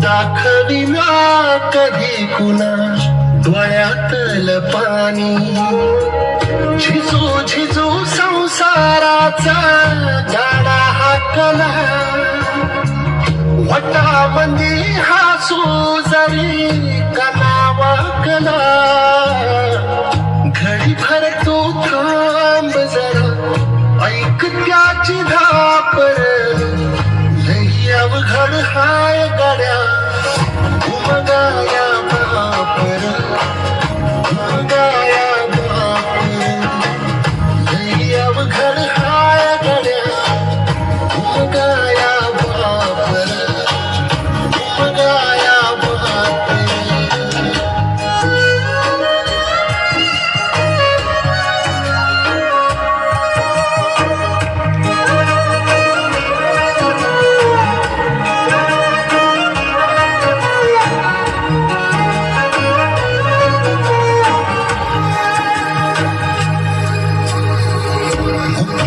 दाखवी कधी कुणा डोळ्यातल पाणी. झिजू झिजू संसाराचा गाडा हाकला हा हासू जरी कनावाकला घडी भर तू थांब जरा ऐक त्याची धापर काय गड्या उमगाया बापर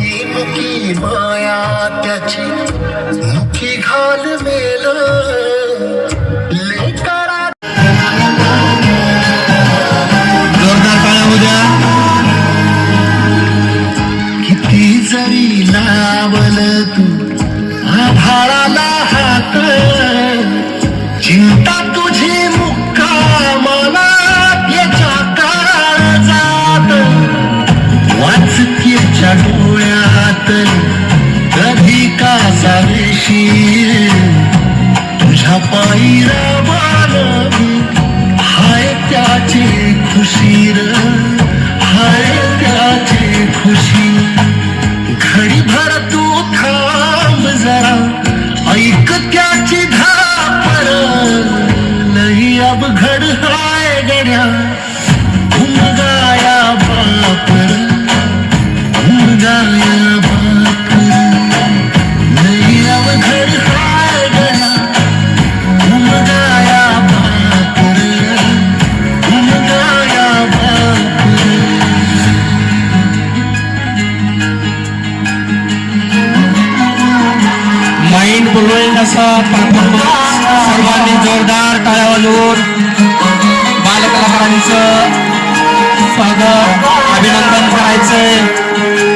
मुकी मुकी माया त्याची मुखी घाल मेल. किती जरी लावल तू आभाळाला हात चिंता तुझी काळ जात. वाचकेच्या डोळ्यात सावेशीर तुझ्या पायी हाय त्याची खुशीर हाय त्याची खुशी. घडी भर तू थांब जरा ऐक त्याची धापर नाही अब घड असा परफॉर्मन्स सर्वांनी जोरदार टाळ्या वाजवून बालकलाकारांचं स्वागत अभिनंदन करायचंय.